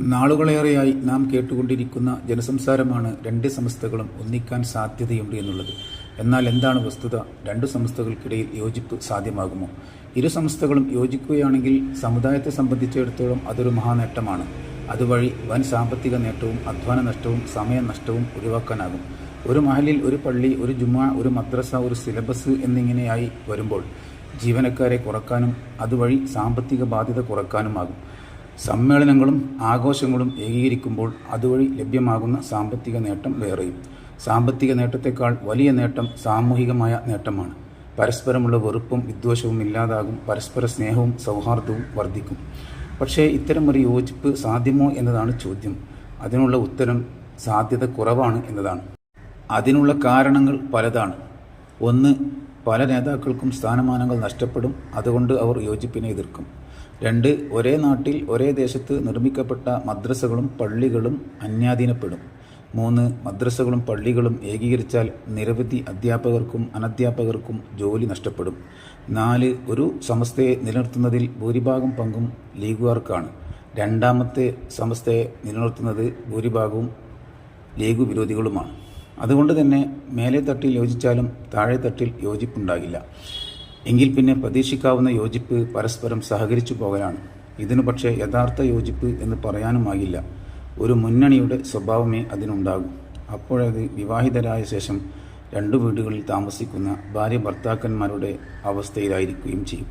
നാളുകളേറെയായി നാം കേട്ടുകൊണ്ടിരിക്കുന്ന ജനസംസാരമാണ് രണ്ട് സംസ്ഥകളും ഒന്നിക്കാൻ സാധ്യതയുണ്ട് എന്നുള്ളത്. എന്നാൽ എന്താണ് വസ്തുത? രണ്ടു സംസ്ഥകൾക്കിടയിൽ യോജിപ്പ് സാധ്യമാകുമോ? ഇരു സംസ്ഥകളും യോജിക്കുകയാണെങ്കിൽ സമുദായത്തെ സംബന്ധിച്ചിടത്തോളം അതൊരു മഹാനേട്ടമാണ്. അതുവഴി വൻ സാമ്പത്തിക നേട്ടവും അധ്വാന നഷ്ടവും സമയനഷ്ടവും ഒഴിവാക്കാനാകും. ഒരു മഹലിൽ ഒരു പള്ളി ഒരു ജുമാ ഒരു മദ്രസ ഒരു സിലബസ് എന്നിങ്ങനെയായി വരുമ്പോൾ ജീവനക്കാരെ കുറക്കാനും അതുവഴി സാമ്പത്തിക ബാധ്യത കുറക്കാനുമാകും. സമ്മേളനങ്ങളും ആഘോഷങ്ങളും ഏകീകരിക്കുമ്പോൾ അതുവഴി ലഭ്യമാകുന്ന സാമ്പത്തിക നേട്ടം വേറെയും. സാമ്പത്തിക നേട്ടത്തെക്കാൾ വലിയ നേട്ടം സാമൂഹികമായ നേട്ടമാണ്. പരസ്പരമുള്ള വെറുപ്പും വിദ്വേഷവും ഇല്ലാതാകും പരസ്പര സ്നേഹവും സൗഹാർദ്ദവും വർദ്ധിക്കും. പക്ഷേ ഇത്തരമൊരു യോജിപ്പ് സാധ്യമോ എന്നതാണ് ചോദ്യം. അതിനുള്ള ഉത്തരം സാധ്യത കുറവാണ് എന്നതാണ്. അതിനുള്ള കാരണങ്ങൾ പലതാണ്. ഒന്ന് പല നേതാക്കൾക്കും സ്ഥാനമാനങ്ങൾ നഷ്ടപ്പെടും. അതുകൊണ്ട് അവർ യോജിപ്പിനെ എതിർക്കും. രണ്ട് ഒരേ നാട്ടിൽ ഒരേ ദേശത്ത് നിർമ്മിക്കപ്പെട്ട മദ്രസകളും പള്ളികളും അന്യാധീനപ്പെടും. മൂന്ന് മദ്രസകളും പള്ളികളും ഏകീകരിച്ചാൽ നിരവധി അധ്യാപകർക്കും അനധ്യാപകർക്കും ജോലി നഷ്ടപ്പെടും. നാല് ഒരു സമസ്തയെ നിലനിർത്തുന്നതിൽ ഭൂരിഭാഗം പങ്കും ലീഗുകാർക്കാണ്. രണ്ടാമത്തെ സമസ്തയെ നിലനിർത്തുന്നത് ഭൂരിഭാഗവും ലീഗ് വിരോധികളുമാണ് അതുകൊണ്ട് തന്നെ മേലെ തട്ടിൽ യോജിച്ചാലും താഴെ തട്ടിൽ യോജിപ്പുണ്ടാകില്ല. എങ്കിൽ പിന്നെ പ്രതീക്ഷിക്കാവുന്ന യോജിപ്പ് പരസ്പരം സഹകരിച്ചു പോകലാണ്. ഇതിനു പക്ഷേ യഥാർത്ഥ യോജിപ്പ് എന്ന് പറയാനുമാകില്ല. ഒരു മുന്നണിയുടെ സ്വഭാവമേ അതിനുണ്ടാകൂ. അപ്പോഴത് വിവാഹിതരായ ശേഷം രണ്ടു വീടുകളിൽ താമസിക്കുന്ന ഭാര്യ ഭർത്താക്കന്മാരുടെ അവസ്ഥയിലായിരിക്കുകയും ചെയ്യും.